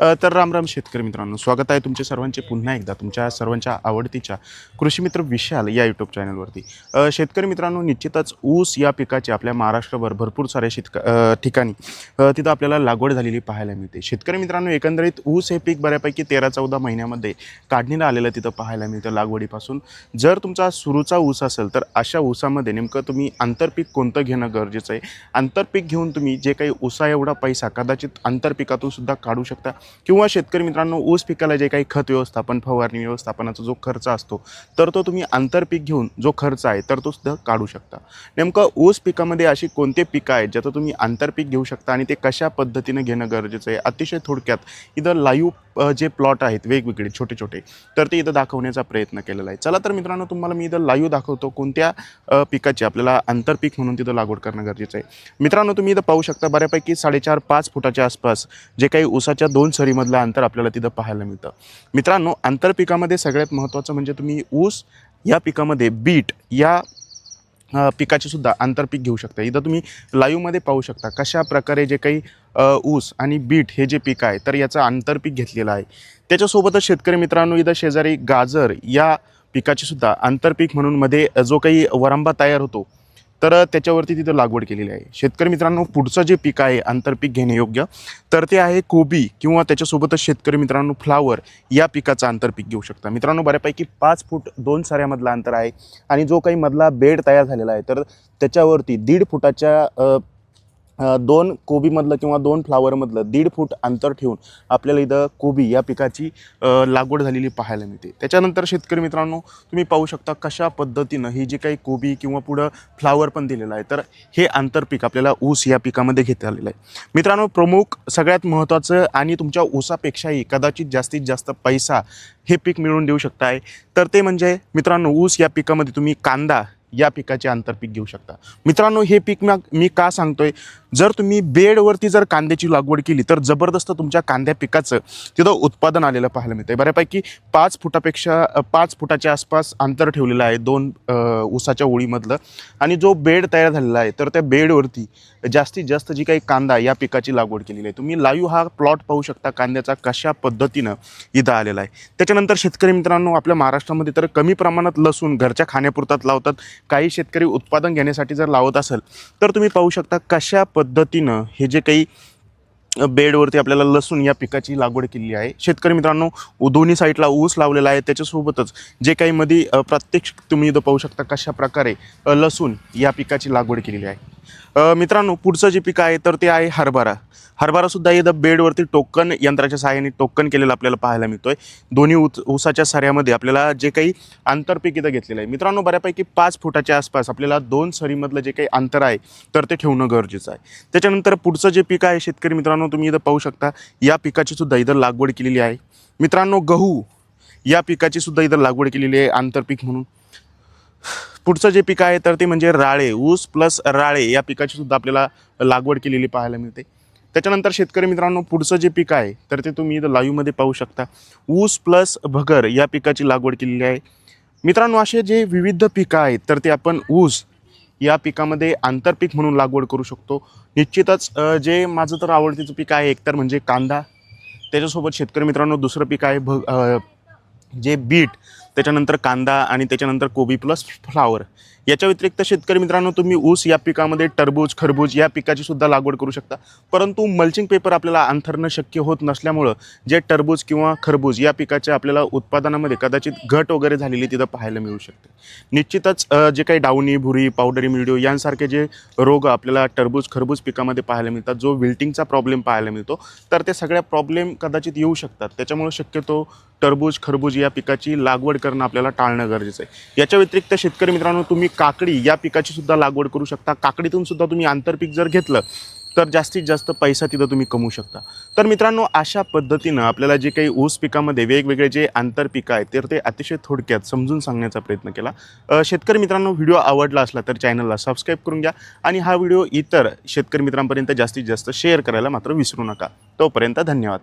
तर राम राम शेतकरी मित्रांनो स्वागत आहे तुमच्या सर्वांचे पुन्हा एकदा तुमच्या सर्वांच्या आवडतीच्या कृषीमित्र विशाल या यूट्यूब चॅनलवरती शेतकरी मित्रांनो निश्चितच ऊस या पिकाची आपल्या महाराष्ट्रभर भरपूर साऱ्या शेतक ठिकाणी तिथं आपल्याला लागवड झालेली पाहायला मिळते. शेतकरी मित्रांनो एकंदरीत ऊस हे पीक बऱ्यापैकी तेरा चौदा महिन्यामध्ये काढणीला आलेलं तिथं पाहायला मिळतं लागवडीपासून. जर तुमचा सुरूचा ऊस असेल तर अशा ऊसामध्ये नेमकं तुम्ही आंतरपीक कोणतं घेणं गरजेचं आहे? आंतरपीक घेऊन तुम्ही जे काही ऊसा एवढा पैसा कदाचित आंतरपिकातून सुद्धा काढू शकता. किंवा शेतकरी मित्रांनो ऊस पिकाला जे काही खत व्यवस्थापन फवारणी व्यवस्थापनाचा जो खर्च असतो तर तो तुम्ही आंतरपीक घेऊन जो खर्च आहे तर तो सुद्धा काढू शकता. नेमकं ऊस पिकामध्ये अशी कोणते पिकं आहेत ज्याचं तुम्ही आंतरपीक घेऊ शकता आणि ते कशा पद्धतीनं घेणं गरजेचं आहे? अतिशय थोडक्यात इथं लाईव्ह जे प्लॉट आहेत वेगवेगळे छोटे छोटे तर ते इथं दाखवण्याचा प्रयत्न केलेला आहे. चला तर मित्रांनो तुम्हाला मी इथं लाईव्ह दाखवतो कोणत्या पिकाची आपल्याला आंतरपीक म्हणून तिथं लागवड करणं गरजेचं आहे. मित्रांनो तुम्ही इथं पाहू शकता बऱ्यापैकी साडेचार पाच फुटाच्या आसपास जे काही ऊसाच्या दोन सरीमधलं अंतर आपल्याला तिथं पाहायला मिळतं. मित्रांनो आंतरपिकामध्ये सगळ्यात महत्त्वाचं म्हणजे तुम्ही ऊस या पिकामध्ये बीट या अ, पिकाचे सुद्धा आंतरपीक घेऊ शकता. इथं तुम्ही लाईव्हमध्ये पाहू शकता कशा प्रकारे जे काही ऊस आणि बीट हे जे पीक आहे तर याचं आंतरपीक घेतलेलं आहे. त्याच्यासोबतच शेतकरी मित्रांनो इथं शेजारी गाजर या पिकाचे सुद्धा आंतरपीक म्हणून मध्ये जो काही वरांबा तयार होतो तर त्याच्यावरती तिथं लागवड केलेली आहे. शेतकरी मित्रांनो पुढचं जे पीक आहे आंतरपीक घेणे योग्य तर ते आहे कोबी किंवा त्याच्यासोबतच शेतकरी मित्रांनो फ्लावर या पिकाचं आंतरपीक घेऊ शकता. मित्रांनो बऱ्यापैकी पाच फूट दोन साऱ्यामधला अंतर आहे आणि जो काही मधला बेड तयार झालेला आहे तर त्याच्यावरती दीड फुटाच्या दोन कोबीमधलं किंवा दोन फ्लावरमधलं दीड फूट अंतर ठेवून आपल्याला इथं कोबी या पिकाची लागवड झालेली पाहायला मिळते. त्याच्यानंतर शेतकरी मित्रांनो तुम्ही पाहू शकता कशा पद्धतीनं ही जी काही कोबी किंवा पुढं फ्लावर पण दिलेलं आहे तर हे आंतरपीक आपल्याला ऊस या पिकामध्ये घेता आलेलं आहे. मित्रांनो प्रमुख सगळ्यात महत्त्वाचं आणि तुमच्या ऊसापेक्षाही कदाचित जास्तीत जास्त पैसा हे पीक मिळवून देऊ शकताय. तर ते म्हणजे मित्रांनो ऊस या पिकामध्ये तुम्ही कांदा या पिकाचे आंतरपीक घेऊ शकता. मित्रांनो हे पीक मी मी का सांगतोय? जर तुम्ही बेडवरती जर कांद्याची लागवड केली तर जबरदस्त तुमच्या कांद्या पिकाचं तिथं उत्पादन आलेलं पाहायला मिळतं बऱ्यापैकी पाच फुटापेक्षा पाच फुटाच्या आसपास अंतर ठेवलेलं आहे दोन उसाच्या ऊसाच्या ओळीमधलं. आणि जो बेड तयार झालेला आहे तर त्या बेडवरती जास्तीत जास्त जी काही कांदा या पिकाची लागवड केलेली आहे तुम्ही लाईव्ह हा प्लॉट पाहू शकता कांद्याचा कशा पद्धतीनं इथं आलेला आहे. त्याच्यानंतर शेतकरी मित्रांनो आपल्या महाराष्ट्रामध्ये तर कमी प्रमाणात लसूण घरच्या खाण्यापुरतात लावतात. काही शेतकरी उत्पादन घेण्यासाठी जर लावत असेल तर तुम्ही पाहू शकता कशा पद्धतीनं हे जे काही बेडवरती आपल्याला लसूण या पिकाची लागवड केलेली आहे. शेतकरी मित्रांनो दोन्ही साईडला ऊस लावलेला आहे. त्याच्यासोबतच जे काही मध्ये प्रत्यक्ष तुम्ही इथं पाहू शकता कशा प्रकारे लसूण या पिकाची लागवड केलेली आहे. मित्रांनो पुढचं जे पीक आहे तर ते आहे हरभरा. हरभरासुद्धा इथं बेडवरती टोकन यंत्राच्या सहाय्याने टोकन केलेलं आपल्याला पाहायला मिळतोय. दोन्ही ऊस ऊसाच्या सऱ्यामध्ये आपल्याला जे काही आंतरपीक इथं घेतलेलं आहे. मित्रांनो बऱ्यापैकी पाच फुटाच्या आसपास आपल्याला दोन सरीमधलं जे काही अंतर आहे तर ते ठेवणं गरजेचं आहे. त्याच्यानंतर पुढचं जे पीक आहे शेतकरी मित्रांनो तुम्ही इथं पाहू शकता या पिकाची सुद्धा इथं लागवड केलेली आहे. मित्रांनो गहू या पिकाची सुद्धा इथं लागवड केलेली आहे आंतरपीक म्हणून. पुढचं जे पीक आहे तर ते म्हणजे राळे ऊस प्लस राळे या पिकाची सुद्धा आपल्याला लागवड केलेली पाहायला मिळते. त्याच्यानंतर शेतकरी मित्रांनो पुढचं जे पीक आहे तर ते तुम्ही इथं लाईव्हमध्ये पाहू शकता. ऊस प्लस भगर या पिकाची लागवड केलेली आहे. मित्रांनो असे जे विविध पिकं आहेत तर ते आपण ऊस या पिकामध्ये आंतरपीक म्हणून लागवड करू शकतो. निश्चितच जे माझं तर आवडतीचं पीक आहे एकतर म्हणजे कांदा. त्याच्यासोबत शेतकरी मित्रांनो दुसरं पीक आहे भ जे बीट. त्याच्यानंतर कांदा आणि त्याच्यानंतर कोबी प्लस फ्लावर याच्या व्यतिरिक्त शेतकरी मित्रांनो तुम्ही ऊस या पिकामध्ये टरबूज खरबूज या पिकाची सुद्धा लागवड करू शकता. परंतु मल्चिंग पेपर आपल्याला अंथरणं शक्य होत नसल्यामुळं जे टरबूज किंवा खरबूज या पिकाच्या आपल्याला उत्पादनामध्ये कदाचित घट वगैरे झालेली तिथं पाहायला मिळू शकते. निश्चितच जे काही डावणी भुरी पावडरी मिडिओ यांसारखे जे रोग आपल्याला टरबूज खरबूज पिकामध्ये पाहायला मिळतात जो विल्टिंगचा प्रॉब्लेम पाहायला मिळतो तर ते सगळ्या प्रॉब्लेम कदाचित येऊ शकतात. त्याच्यामुळे शक्यतो टरबूज खरबूज या पिकाची लागवड करणं आपल्याला टाळणं गरजेचं आहे. याच्या व्यतिरिक्त शेतकरी मित्रांनो तुम्ही काकडी या पिकाची सुद्धा लागवड करू शकता. काकडीतून सुद्धा तुम्ही आंतरपीक जर घेतलं तर जास्तीत जास्त पैसा तिथं तुम्ही कमवू शकता. तर मित्रांनो अशा पद्धतीनं आपल्याला जे काही ऊस पिकामध्ये वेगवेगळे जे आंतरपिकं आहेत तर ते अतिशय थोडक्यात समजून सांगण्याचा प्रयत्न केला. शेतकरी मित्रांनो व्हिडिओ आवडला असला तर चॅनलला सबस्क्राईब करून घ्या आणि हा व्हिडिओ इतर शेतकरी मित्रांपर्यंत जास्तीत जास्त शेअर करायला मात्र विसरू नका. तोपर्यंत धन्यवाद.